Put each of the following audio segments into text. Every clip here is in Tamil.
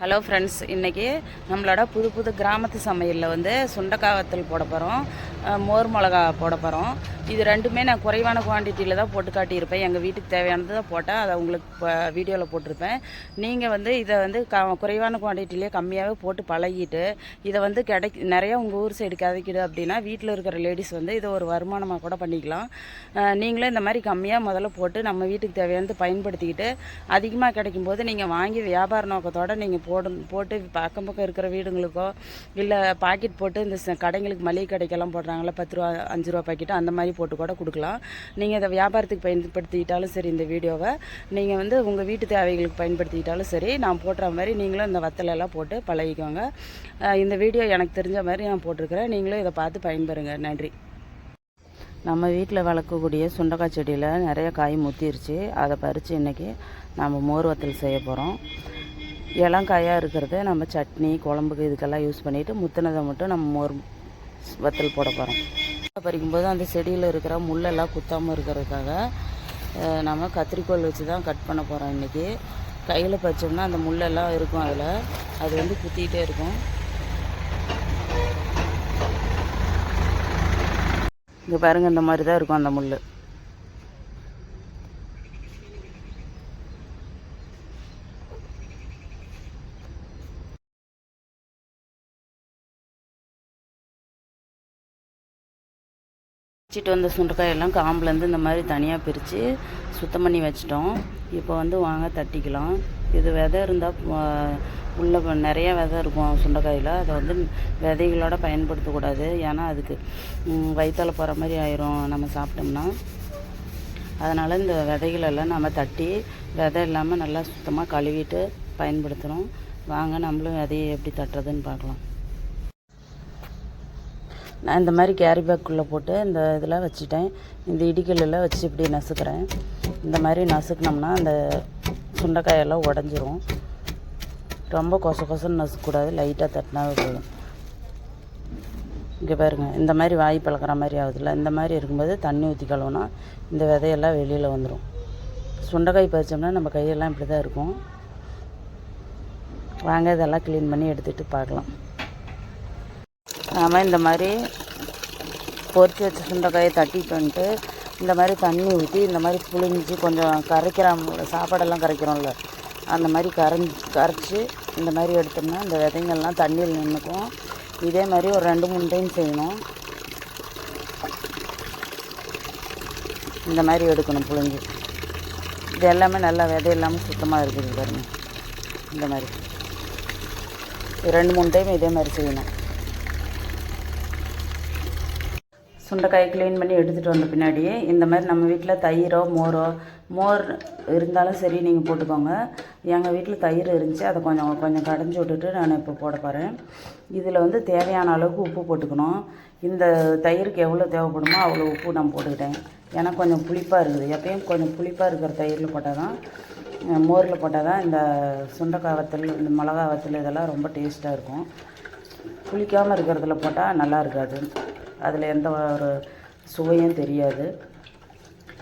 ஹலோ ஃப்ரெண்ட்ஸ் இன்றைக்கி நம்மளோட புது புது கிராமத்து சமையலில் வந்து சுண்டக்காய் வத்தல் போட போகிறோம் மோர் மிளகா போட போகிறோம் இது ரெண்டுமே நான் குறைவான குவான்டிட்டியில் தான் போட்டு காட்டியிருப்பேன். எங்கள் வீட்டுக்கு தேவையானது தான் போட்டேன். அதை உங்களுக்கு இப்போ வீடியோவில் போட்டிருப்பேன். நீங்கள் வந்து இதை வந்து க குறைவான குவான்டிட்டிலே கம்மியாகவே போட்டு பழகிட்டு இதை வந்து கிடை நிறையா உங்கள் ஊர் சைடு கிடைக்கிடு அப்படின்னா வீட்டில் இருக்கிற லேடிஸ் வந்து இதை ஒரு வருமானமாக கூட பண்ணிக்கலாம். நீங்களும் இந்த மாதிரி கம்மியாக முதல்ல போட்டு நம்ம வீட்டுக்கு தேவையானது பயன்படுத்திக்கிட்டு அதிகமாக கிடைக்கும் போது நீங்கள் வாங்கி வியாபார நோக்கத்தோடு நீங்கள் போடு போட்டு பக்கம் பக்கம் இருக்கிற வீடுங்களுக்கோ இல்லை பாக்கெட் போட்டு இந்த ச- கடைங்களுக்கு மளிகை கடைக்கெல்லாம் போடுறாங்களே பத்து ரூபா அஞ்சு ரூபா பாக்கெட் அந்த மாதிரி போட்டு கூட கொடுக்கலாம். நீங்கள் இதை வியாபாரத்துக்கு பயன்படுத்திக்கிட்டாலும் சரி இந்த வீடியோவை. நீங்கள் வந்து உங்கள் வீட்டு தேவைகளுக்கு பயன்படுத்திக்கிட்டாலும் சரி நான் போடுற மாதிரி நீங்களும் இந்த வத்தலெல்லாம் போட்டு பழகிக்கோங்க. இந்த வீடியோ எனக்கு தெரிஞ்ச மாதிரி நான் போட்டிருக்கிறேன். நீங்களும் இதை பார்த்து பயன்பெறுங்க. நன்றி. நம்ம வீட்டில் வளர்க்கக்கூடிய சுண்டக்காய் செடியில் நிறைய காய் முத்திருச்சு. அதை பறித்து இன்றைக்கி நம்ம மோர் வத்தல் செய்ய போகிறோம் இளங்காயாக இருக்கிறத நம்ம சட்னி குழம்புக்கு இதுக்கெல்லாம் யூஸ் பண்ணிவிட்டு முத்தினதை மட்டும் நம்ம மோர் வத்தல் போட போகிறோம் பறிக்கும்போது அந்த செடியில் இருக்கிற முள்ளெல்லாம் குத்தாமல் இருக்கிறதுக்காக நம்ம கத்திரிக்கோல் வச்சு தான் கட் பண்ண போகிறோம் இன்றைக்கி கையில் பறிச்சோம்னா அந்த முள்ளெல்லாம் இருக்கும் அதில். அது வந்து குத்திக்கிட்டே இருக்கும். இங்கே பாருங்கள் இந்த மாதிரி தான் இருக்கும் அந்த முள் வச்சுட்டு வந்த சுண்டைக்காயெல்லாம் காம்புலேருந்து இந்த மாதிரி தனியாக பிரித்து சுத்தம் பண்ணி வச்சிட்டோம். இப்போ வந்து வாங்க தட்டிக்கலாம். இது விதை இருந்தால் உள்ளே நிறைய விதை இருக்கும் சுண்டைக்காயில். அதை வந்து விதைகளோட பயன்படுத்தக்கூடாது ஏன்னா அதுக்கு வயிற்றால் போகிற மாதிரி ஆயிரும் நம்ம சாப்பிட்டோம்னா. அதனால் இந்த விதைகளெல்லாம் நம்ம தட்டி விதை இல்லாமல் நல்லா சுத்தமாக கழுவிட்டு பயன்படுத்துகிறோம் வாங்க நம்மளும் விதையை எப்படி தட்டுறதுன்னு பார்க்கலாம். நான் இந்த மாதிரி கேரி பேக்குள்ளே போட்டு இந்த இதில் வச்சுட்டேன். இந்த இடிக்கல்லில் வச்சு இப்படி நசுக்கிறேன். இந்த மாதிரி நசுக்கினோம்னா அந்த சுண்டைக்காயெல்லாம் உடஞ்சிரும். ரொம்ப கொச கொசன்னு நசுக்கக்கூடாது லைட்டாக தட்டினாவே போதும். இங்கே பாருங்க இந்த மாதிரி வாய் பழக்கிற மாதிரி ஆகுதுல்ல? இந்த மாதிரி இருக்கும்போது தண்ணி ஊற்றி கழுவுனா இந்த விதையெல்லாம் வெளியில் வந்துடும் சுண்டைக்காய் பறிச்சோம்னா நம்ம கையெல்லாம் இப்படி தான் இருக்கும். வாங்க இதெல்லாம் க்ளீன் பண்ணி எடுத்துகிட்டு பார்க்கலாம். நாம் இந்த மாதிரி பொரிச்சு வச்ச சுண்டைக்காயை தட்டிட்டு வந்துட்டு இந்த மாதிரி தண்ணி ஊற்றி இந்த மாதிரி புளிஞ்சு கொஞ்சம் கரைக்கிறோம் சாப்பாடெல்லாம் கரைக்கிறோம்ல அந்த மாதிரி கரைஞ்சி கரைச்சி இந்த மாதிரி எடுத்தோம்னா இந்த விதைங்கள்லாம் தண்ணியில் நின்றுக்கும் இதே மாதிரி ஒரு ரெண்டு மூணு டைம் செய்யணும். இந்த மாதிரி எடுக்கணும் புழிஞ்சு. இது எல்லாமே நல்லா விதை இல்லாமல் சுத்தமாக இருக்குது பாருங்க. இந்த மாதிரி. ரெண்டு மூணு டைம் இதே மாதிரி செய்யணும். சுண்டைக்காயை க்ளீன் பண்ணி எடுத்துகிட்டு வந்த பின்னாடி இந்த மாதிரி நம்ம வீட்டில் தயிரோ மோரோ மோர் இருந்தாலும் சரி நீங்கள் போட்டுக்கோங்க. எங்கள் வீட்டில் தயிர் இருந்துச்சு அதை கொஞ்சம் கொஞ்சம் கடைஞ்சி விட்டுட்டு நான் இப்போ போட போகிறேன் இதில் வந்து தேவையான அளவுக்கு உப்பு போட்டுக்கணும். இந்த தயிருக்கு எவ்வளோ தேவைப்படுமோ அவ்வளோ உப்பு நான் போட்டுக்கிட்டேன். ஏன்னா கொஞ்சம் புளிப்பாக இருக்குது. எப்பயும் கொஞ்சம் புளிப்பாக இருக்கிற தயிரில் போட்டால் தான் மோரில் போட்டால் தான் இந்த சுண்டைக்காய் வத்தல் இந்த மிளகா வத்தல் இதெல்லாம் ரொம்ப டேஸ்ட்டாக இருக்கும். புளிக்காமல் இருக்கிறதுல போட்டால் நல்லா இருக்காது. அதில் எந்த ஒரு சுவையும் தெரியாது.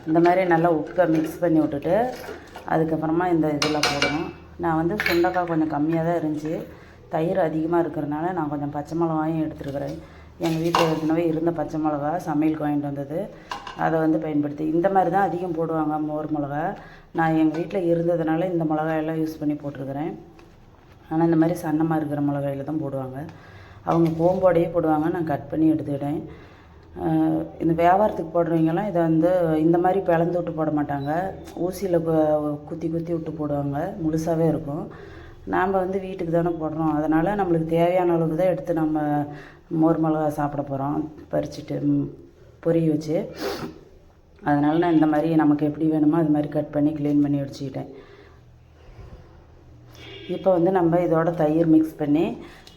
இந்த மாதிரி நல்லா உப்பை மிக்ஸ் பண்ணி விட்டுட்டு அதுக்கப்புறமா இந்த இதெல்லாம் போடணும். நான் வந்து சுண்டக்காய் கொஞ்சம் கம்மியாக தான் இருந்துச்சு. தயிர் அதிகமாக இருக்கிறனால நான் கொஞ்சம் பச்சை மிளகாயும் எடுத்துருக்கிறேன். எங்கள் வீட்டில் ஏற்கனவே இருந்த பச்சை மிளகா சமையலுக்கு வாங்கிட்டு வந்தது. அதை வந்து பயன்படுத்தி இந்த மாதிரி தான் அதிகம் போடுவாங்க மோர் மிளகா. நான் எங்கள் வீட்டில் இருந்ததுனால இந்த மிளகாயெல்லாம் யூஸ் பண்ணி போட்டிருக்கிறேன். ஆனால் இந்த மாதிரி சன்னமாக இருக்கிற மிளகாயில் தான் போடுவாங்க. அவங்க கோம்போடையே போடுவாங்க நான் கட் பண்ணி எடுத்துக்கிட்டேன். இந்த வியாபாரத்துக்கு போடுறவங்கலாம் இதை வந்து இந்த மாதிரி பிளந்து விட்டு போட மாட்டாங்க. ஊசியில் குத்தி குத்தி விட்டு போடுவாங்க முழுசாகவே இருக்கும். நாம் வந்து வீட்டுக்கு தானே போடுறோம். அதனால் நம்மளுக்கு தேவையான அளவுக்கு தான் எடுத்து நம்ம மோர் மிளகா சாப்பிட போகிறோம் பறிச்சுட்டு பொரிய வச்சு. அதனால் நான் இந்த மாதிரி நமக்கு எப்படி வேணுமோ அது மாதிரி கட் பண்ணி க்ளீன் பண்ணி வச்சுக்கிட்டேன். இப்போ வந்து நம்ம இதோட தயிர் மிக்ஸ் பண்ணி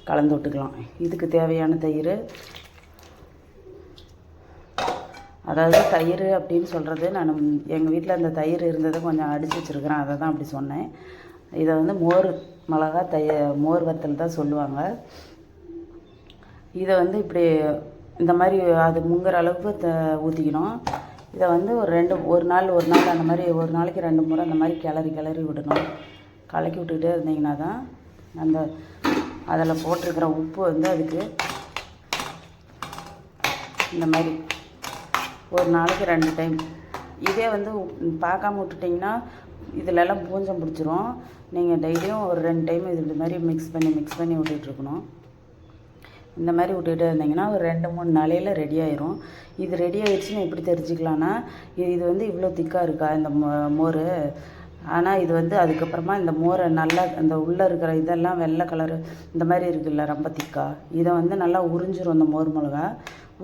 கலந்து விட்டுக்கலாம் இதுக்கு தேவையான தயிர். அதாவது தயிர் அப்படின்னு சொல்கிறது நான் எங்கள் வீட்டில் அந்த தயிர் இருந்ததை கொஞ்சம் அடித்து வச்சுருக்கிறேன். அதை தான் அப்படி சொன்னேன். இதை வந்து மோர் மிளகா தய மோர் வத்தல் தான் சொல்லுவாங்க. இதை வந்து இப்படி இந்த மாதிரி அது முங்குற அளவுக்கு த ஊற்றிக்கணும் இதை வந்து ஒரு ரெண்டு ஒரு நாள் ஒரு நாள் அந்த மாதிரி ஒரு நாளைக்கு ரெண்டு முறை அந்த மாதிரி கிளறி கிளறி விடணும். கலக்கி விட்டுக்கிட்டே இருந்தீங்கன்னா தான் அந்த அதில் போட்டிருக்கிற உப்பு வந்து அதுக்கு இந்த மாதிரி ஒரு நாளைக்கு ரெண்டு டைம் இதே வந்து உப்- பார்க்காம விட்டுட்டிங்கன்னா இதிலெல்லாம் பூஞ்சம் பிடிச்சிரும். நீங்கள் டெய்லியும் ஒரு ரெண்டு டைம் இது மாதிரி மிக்ஸ் பண்ணி மிக்ஸ் பண்ணி விட்டுட்ருக்கணும் இந்த மாதிரி விட்டுட்டு இருந்தீங்கன்னா ஒரு ரெண்டு மூணு நாளையில் ரெடி ஆயிரும். இது ரெடி ஆயிடுச்சுன்னு எப்படி தெரிஞ்சுக்கலான்னா இது இது வந்து இவ்வளோ திக்காக இருக்கா இந்த மோ- மோர்? ஆனால் இது வந்து அதுக்கப்புறமா இந்த மோரை நல்லா இந்த உள்ளே இருக்கிற இதெல்லாம் வெள்ளை கலரு இந்த மாதிரி இருக்குல்ல ரொம்ப திக்கா இதை வந்து நல்லா உறிஞ்சிரும் இந்த மோர் மிளகா.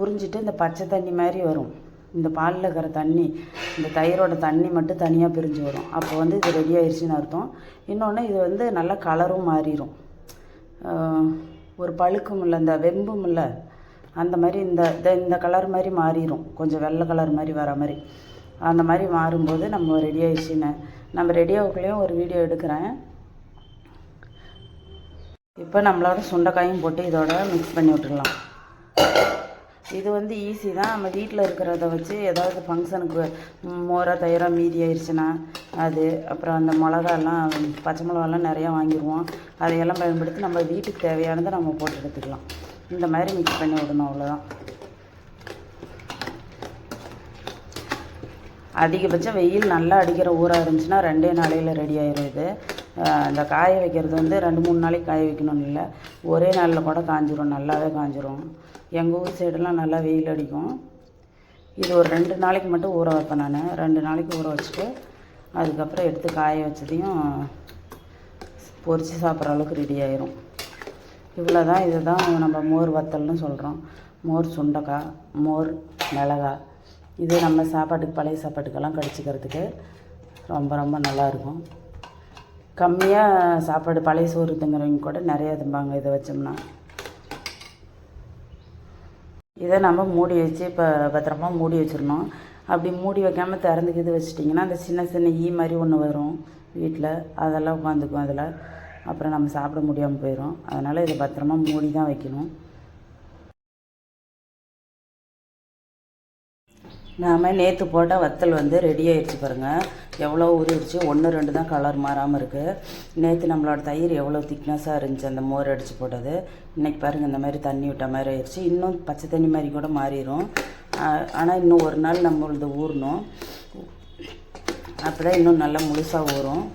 உறிஞ்சிட்டு இந்த பச்சை தண்ணி மாதிரி வரும். இந்த பாலில் இருக்கிற தண்ணி இந்த தயிரோட தண்ணி மட்டும் தனியாக பிரிஞ்சு வரும். அப்போ வந்து இது ரெடி ஆயிடுச்சுன்னு அர்த்தம். இன்னொன்று இது வந்து நல்லா கலரும் மாறிடும் ஒரு பழுக்கும் இல்லை இந்த வெம்பும் இல்லை அந்த மாதிரி இந்த இந்த- இந்த கலர் மாதிரி மாறிடும் கொஞ்சம் வெள்ளை கலர் மாதிரி வர மாதிரி. அந்த மாதிரி மாறும்போது நம்ம ரெடி ஆயிடுச்சுன்னு நம்ம ரெடியாவுக்குள்ளேயும் ஒரு வீடியோ எடுக்கிறேன். இப்போ நம்மளோட சுண்டைக்காயும் போட்டு இதோட மிக்ஸ் பண்ணி விட்டுடலாம். இது வந்து ஈஸி தான். நம்ம வீட்டில் இருக்கிறத வச்சு ஏதாவது ஃபங்க்ஷனுக்கு மோரா தயிரா மீதி ஆயிடுச்சுன்னா அது அப்புறம் அந்த மிளகாலாம் பச்சை மிளகாலாம் நிறையா வாங்கிடுவோம். அதையெல்லாம் பயன்படுத்தி நம்ம வீட்டுக்கு தேவையானதை நம்ம போட்டு எடுத்துக்கலாம். இந்த மாதிரி மிக்ஸ் பண்ணி விடணும் அவ்வளோதான் அதிகபட்சம் வெயில் நல்லா அடிக்கிற ஊராக இருந்துச்சுன்னா ரெண்டே நாளையில் ரெடி ஆயிடும் இது. இந்த காய வைக்கிறது வந்து ரெண்டு மூணு நாளைக்கு காய வைக்கணும்னு இல்லை. ஒரே நாளில் கூட காஞ்சிரும் நல்லாவே காஞ்சிரும். எங்கள் ஊர் சைடெல்லாம் நல்லா வெயில் அடிக்கும். இது ஒரு ரெண்டு நாளைக்கு மட்டும் ஊற வைப்பேன் நான். ரெண்டு நாளைக்கு ஊற வச்சுட்டு அதுக்கப்புறம் எடுத்து காய வச்சதையும் பொரித்து சாப்பிட்ற அளவுக்கு ரெடி ஆயிரும். இவ்வளோ தான் இதுதான் நம்ம மோர் வத்தல்னு சொல்கிறோம் மோர் சுண்டக்காய் மோர் மிளகாய் இது நம்ம சாப்பாட்டுக்கு பழைய சாப்பாட்டுக்கெல்லாம் கடிச்சிக்கிறதுக்கு ரொம்ப ரொம்ப நல்லாயிருக்கும். கம்மியாக சாப்பாடு பழைய சோறு திங்குறவங்க கூட நிறைய திம்பாங்க இதை வச்சோம்னா. இதை நம்ம மூடி வச்சு இப்போ பத்திரமா மூடி வச்சிடணும். அப்படி மூடி வைக்காமல் திறந்துக்கு இது வச்சிட்டிங்கன்னா அந்த சின்ன சின்ன ஈ மாதிரி ஒன்று வரும் வீட்டில் அதெல்லாம் உட்காந்துக்கும் அதில். அப்புறம் நம்ம சாப்பிட முடியாமல் போயிடும் அதனால் இதை பத்திரமா மூடி தான் வைக்கணும். நாம் நேற்று போட்ட வத்தல் வந்து ரெடி ஆகிடுச்சு பாருங்கள் எவ்வளோ ஊறிடுச்சு? ஒன்று ரெண்டு தான் கலர் மாறாமல் இருக்குது நேற்று நம்மளோட தயிர் எவ்வளோ திக்னஸாக இருந்துச்சு அந்த மோர் அடித்து போட்டது. இன்றைக்கி பாருங்கள் இந்த மாதிரி தண்ணி விட்ட மாதிரி ஆயிடுச்சு. இன்னும் பச்சை தண்ணி மாதிரி கூட மாறிடும் ஆனால் இன்னும் ஒரு நாள் நம்மளது ஊறணும். அப்போ தான் இன்னும் நல்லா முழுசாக ஊறும்.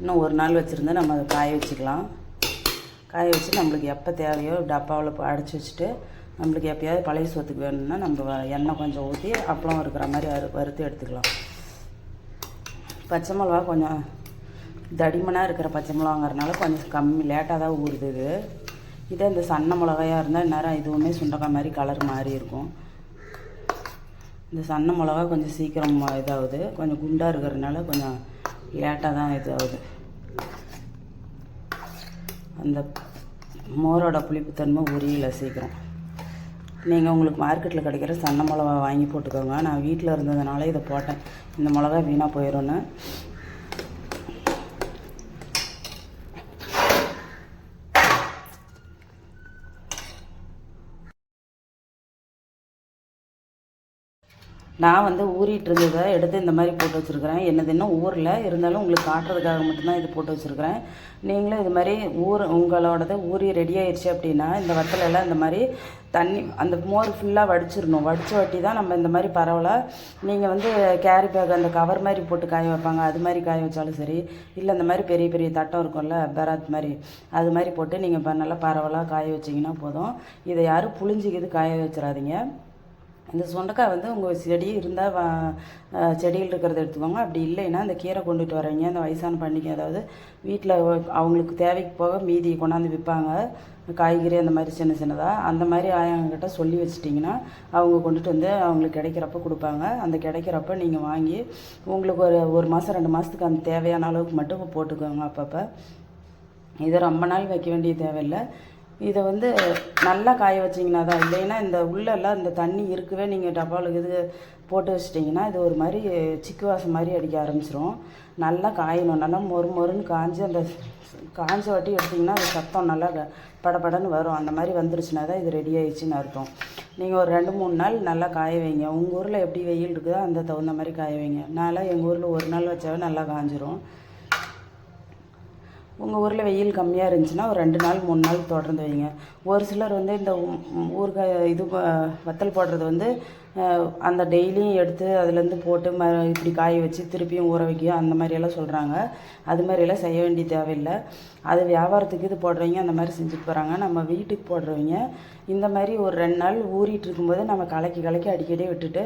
இன்னும் ஒரு நாள் வச்சுருந்து நம்ம அதை காய வச்சுக்கலாம். காய வச்சு நம்மளுக்கு எப்போ தேவையோ டப்பாவில் அடைச்சி வச்சுட்டு நம்மளுக்கு எப்பயாவது பழைய சோத்துக்கு வேணும்னா நம்ம எண்ணெய் கொஞ்சம் ஊற்றி அப்பளம் இருக்கிற மாதிரி அறு வறுத்து எடுத்துக்கலாம். பச்சை மிளகா கொஞ்சம் தடிமனாக இருக்கிற பச்சை மிளகாங்கிறனால கொஞ்சம் கம்மி லேட்டாக தான் ஊறுது இது. இதே இந்த சன்ன மிளகாயாக இருந்தால் நேரம் இதுவுமே சுண்டக்காய் மாதிரி கலர் மாறி இருக்கும். இந்த சன்ன மிளகா கொஞ்சம் சீக்கிரம் இதாகுது. கொஞ்சம் குண்டாக இருக்கிறதுனால கொஞ்சம் லேட்டாக தான் இதாகுது. அந்த மோரோட புளிப்புத்தன்மை உரியலை சீக்கிரம். நீங்கள் உங்களுக்கு மார்க்கெட்டில் கிடைக்கிற சன்ன மிளகா வாங்கி போட்டுக்கோங்க. நான் வீட்டில் இருந்ததுனால இதை போட்டேன். இந்த மிளகா வீணாக போயிடும்னு நான் வந்து ஊறிட்டு இருந்ததை எடுத்து இந்த மாதிரி போட்டு வச்சுருக்கிறேன். என்னது இன்னும் ஊரில் இருந்தாலும் உங்களுக்கு காட்டுறதுக்காக மட்டும்தான் இது போட்டு வச்சுருக்கிறேன். நீங்களும் இது மாதிரி ஊர் உங்களோடது ஊறி ரெடி ஆயிடுச்சு அப்படின்னா இந்த வத்தலெல்லாம் இந்த மாதிரி தண்ணி அந்த மோர் ஃபுல்லாக வடிச்சிடணும். வடிச்ச வட்டி தான் நம்ம இந்த மாதிரி பரவலாக நீங்கள் வந்து கேரி பேக் அந்த கவர் மாதிரி போட்டு காய வைப்பாங்க. அது மாதிரி காய வச்சாலும் சரி. இல்லை இந்த மாதிரி பெரிய பெரிய தட்டம் இருக்கும்ல பெராத் மாதிரி. அது மாதிரி போட்டு நீங்கள் இப்போ நல்லா பரவலாக காய வச்சிங்கன்னா போதும். இதை யாரும் புளிஞ்சிக்கிது காய வச்சிடாதீங்க. இந்த சுண்டக்காய் வந்து உங்கள் செடி இருந்தால் செடியில் இருக்கிறத எடுத்துக்கோங்க. அப்படி இல்லைன்னா அந்த கீரை கொண்டுட்டு வரீங்க அந்த வயசான பண்ணிக்க அதாவது வீட்டில் அவங்களுக்கு தேவைக்கு போக மீதி கொண்டாந்து விற்பாங்க காய்கறி அந்த மாதிரி சின்ன சின்னதாக அந்த மாதிரி ஆயங்கிட்ட சொல்லி வச்சிட்டிங்கன்னா அவங்க கொண்டுட்டு வந்து அவங்களுக்கு கிடைக்கிறப்ப கொடுப்பாங்க. அந்த கிடைக்கிறப்ப நீங்கள் வாங்கி உங்களுக்கு ஒரு ஒரு மாதம் ரெண்டு மாதத்துக்கு அந்த தேவையான அளவுக்கு மட்டும் போட்டுக்கோங்க அப்பப்போ. இதை ரொம்ப நாள் வைக்க வேண்டிய தேவையில்லை. இதை வந்து நல்லா காய வச்சிங்கன்னா தான் இல்லைன்னா இந்த உள்ளெல்லாம் இந்த தண்ணி இருக்கவே நீங்கள் டப்பாவில் இது போட்டு வச்சிட்டிங்கன்னா இது ஒரு மாதிரி சிக்கு வாசம் மாதிரி அடிக்க ஆரம்பிச்சிரும். நல்லா காயணும். நல்லா மொறு மொறுன்னு காஞ்சு அந்த காஞ்ச வாட்டி எடுத்திங்கன்னா அது சத்தம் நல்லா க- படபடன்னு வரும். அந்த மாதிரி வந்துருச்சுன்னா தான் இது ரெடி ஆயிடுச்சுன்னு அர்த்தம். நீங்கள் ஒரு ரெண்டு மூணு நாள் நல்லா காய வைங்க. உங்கள் ஊரில் எப்படி வெயில் இருக்குதோ அந்த தகுந்த மாதிரி காய வைங்க. நான்லாம் எங்கள் ஊரில் ஒரு நாள் வச்சாவே நல்லா காஞ்சிரும். உங்கள் ஊரில் வெயில் கம்மியாக இருந்துச்சுன்னா ஒரு ரெண்டு நாள் மூணு நாள் தொடர்ந்து வைங்க. ஒரு சிலர் வந்து இந்த ஊறுகாய் இது வத்தல் போடுறது வந்து அந்த டெய்லியும் எடுத்து அதுலேருந்து போட்டு ம இப்படி காய வச்சு திருப்பியும் ஊற வைக்க அந்த மாதிரியெல்லாம் சொல்கிறாங்க அது மாதிரியெல்லாம் செய்ய வேண்டிய தேவையில்லை. அது வியாபாரத்துக்கு இது போடுறவங்க அந்த மாதிரி செஞ்சுட்டு போகிறாங்க நம்ம வீட்டுக்கு போடுறவங்க இந்த மாதிரி ஒரு ரெண்டு நாள் ஊறிட்டு இருக்கும்போது நம்ம கலக்கி கலக்கி அடிக்கடி விட்டுட்டு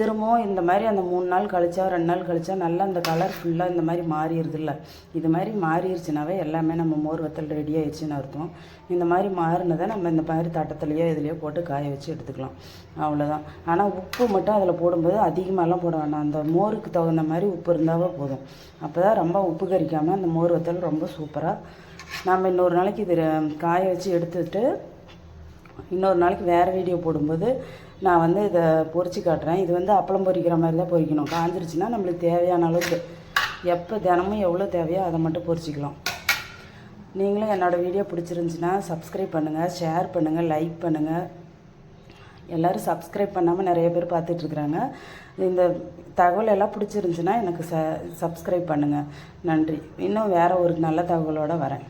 திரும்பவும் இந்த மாதிரி அந்த மூணு நாள் கழிச்சா ரெண்டு நாள் கழிச்சா நல்லா அந்த கலர் ஃபுல்லாக இந்த மாதிரி மாறிடுதுல்ல இது மாதிரி மாறிடுச்சுனாவே எல்லாமே நம்ம மோர் வத்தல் ரெடி ஆயிடுச்சுன்னு அர்த்தம். இந்த மாதிரி மாறினதை நம்ம இந்த மாதிரி தட்டத்துலையோ இதுலையோ போட்டு காய வச்சு எடுத்துக்கலாம். அவ்வளோதான் ஆனால் உப்பு மட்டும் அதில் போடும்போது அதிகமாகலாம் போட வேண்டாம் அந்த மோருக்கு தகுந்த மாதிரி உப்பு இருந்தாவே போதும். அப்போ தான் ரொம்ப உப்பு கறிக்காமல் அந்த மோர் வத்தல் ரொம்ப சூப்பராக நம்ம இன்னொரு நாளைக்கு இது காய வச்சு எடுத்துட்டு இன்னொரு நாளைக்கு வேறு வீடியோ போடும்போது நான் வந்து இதை பொறிச்சு காட்டுறேன். இது வந்து அப்பளம் பொரிக்கிற மாதிரி தான் பொறிக்கணும். காஞ்சிருச்சுன்னா நம்மளுக்கு தேவையான அளவுக்கு எப்போ தினமும் எவ்வளோ தேவையோ அதை மட்டும் பொறிச்சிக்கலாம். நீங்களும் என்னோடய வீடியோ பிடிச்சிருந்துச்சின்னா சப்ஸ்கிரைப் பண்ணுங்கள் ஷேர் பண்ணுங்கள் லைக் பண்ணுங்கள் எல்லோரும் சப்ஸ்கிரைப் பண்ணாமல் நிறைய பேர் பார்த்துட்ருக்குறாங்க இந்த தகவல் எல்லாம் பிடிச்சிருந்துச்சின்னா எனக்கு ச சப்ஸ்கிரைப் பண்ணுங்கள் நன்றி. இன்னும் வேறு ஒரு நல்ல தகவலோடு வரேன்.